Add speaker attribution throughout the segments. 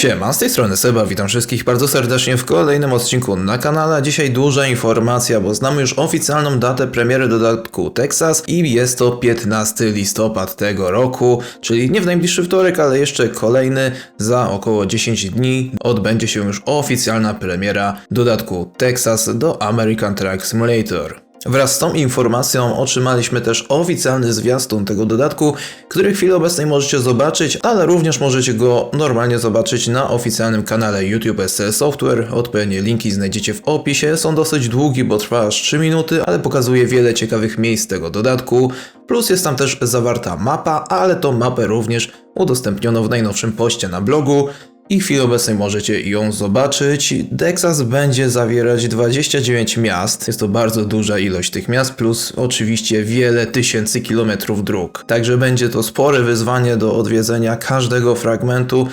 Speaker 1: Siema, z tej strony Seba, witam wszystkich bardzo serdecznie w kolejnym odcinku na kanale. Dzisiaj duża informacja, bo znamy już oficjalną datę premiery dodatku Texas i jest to 15 listopad tego roku, czyli nie w najbliższy wtorek, ale jeszcze kolejny. Za około 10 dni odbędzie się już oficjalna premiera dodatku Texas do American Truck Simulator. Wraz z tą informacją otrzymaliśmy też oficjalny zwiastun tego dodatku, który w chwili obecnej możecie zobaczyć, ale również możecie go normalnie zobaczyć na oficjalnym kanale YouTube SC Software. Odpowiednie linki znajdziecie w opisie. Są dosyć długi, bo trwa aż 3 minuty, ale pokazuje wiele ciekawych miejsc tego dodatku. Plus jest tam też zawarta mapa, ale tą mapę również udostępniono w najnowszym poście na blogu i w chwili obecnej możecie ją zobaczyć. Texas będzie zawierać 29 miast. Jest to bardzo duża ilość tych miast, plus oczywiście wiele tysięcy kilometrów dróg. Także będzie to spore wyzwanie do odwiedzenia każdego fragmentu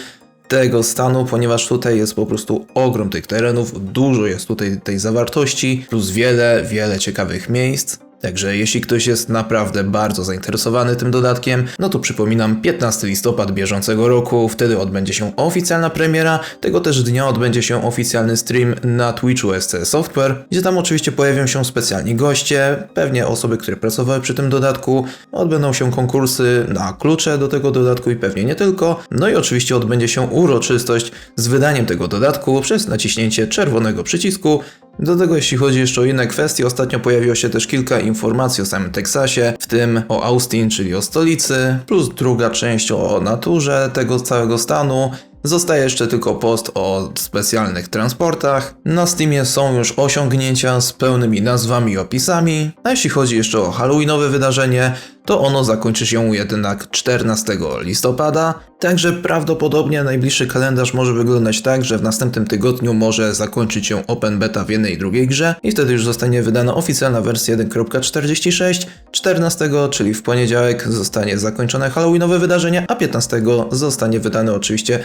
Speaker 1: tego stanu, ponieważ tutaj jest po prostu ogrom tych terenów, dużo jest tutaj tej zawartości, plus wiele, wiele ciekawych miejsc. Także jeśli ktoś jest naprawdę bardzo zainteresowany tym dodatkiem, no to przypominam 15 listopad bieżącego roku, wtedy odbędzie się oficjalna premiera, tego też dnia odbędzie się oficjalny stream na Twitchu SC Software, gdzie tam oczywiście pojawią się specjalni goście, pewnie osoby, które pracowały przy tym dodatku, odbędą się konkursy na klucze do tego dodatku i pewnie nie tylko, no i oczywiście odbędzie się uroczystość z wydaniem tego dodatku przez naciśnięcie czerwonego przycisku, do tego jeśli chodzi jeszcze o inne kwestie, ostatnio pojawiło się też kilka informacji o samym Teksasie, w tym o Austin, czyli o stolicy, plus druga część o naturze tego całego stanu. Zostaje jeszcze tylko post o specjalnych transportach. Na Steamie są już osiągnięcia z pełnymi nazwami i opisami. A jeśli chodzi jeszcze o Halloweenowe wydarzenie, to ono zakończy się jednak 14 listopada. Także prawdopodobnie najbliższy kalendarz może wyglądać tak, że w następnym tygodniu może zakończyć się Open Beta w jednej i drugiej grze i wtedy już zostanie wydana oficjalna wersja 1.46. 14, czyli w poniedziałek zostanie zakończone Halloweenowe wydarzenie, a 15 zostanie wydany oczywiście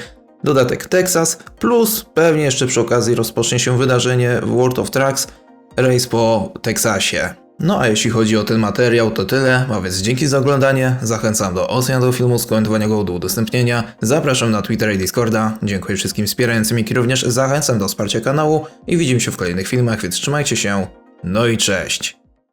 Speaker 1: dodatek Texas, plus pewnie jeszcze przy okazji rozpocznie się wydarzenie World of Trucks Race po Teksasie. No a jeśli chodzi o ten materiał, to tyle, a więc dzięki za oglądanie, zachęcam do oceny tego filmu, skomentowania go, do udostępnienia, zapraszam na Twittera i Discorda, dziękuję wszystkim wspierającym, jak i również zachęcam do wsparcia kanału. I widzimy się w kolejnych filmach, więc trzymajcie się, no i cześć!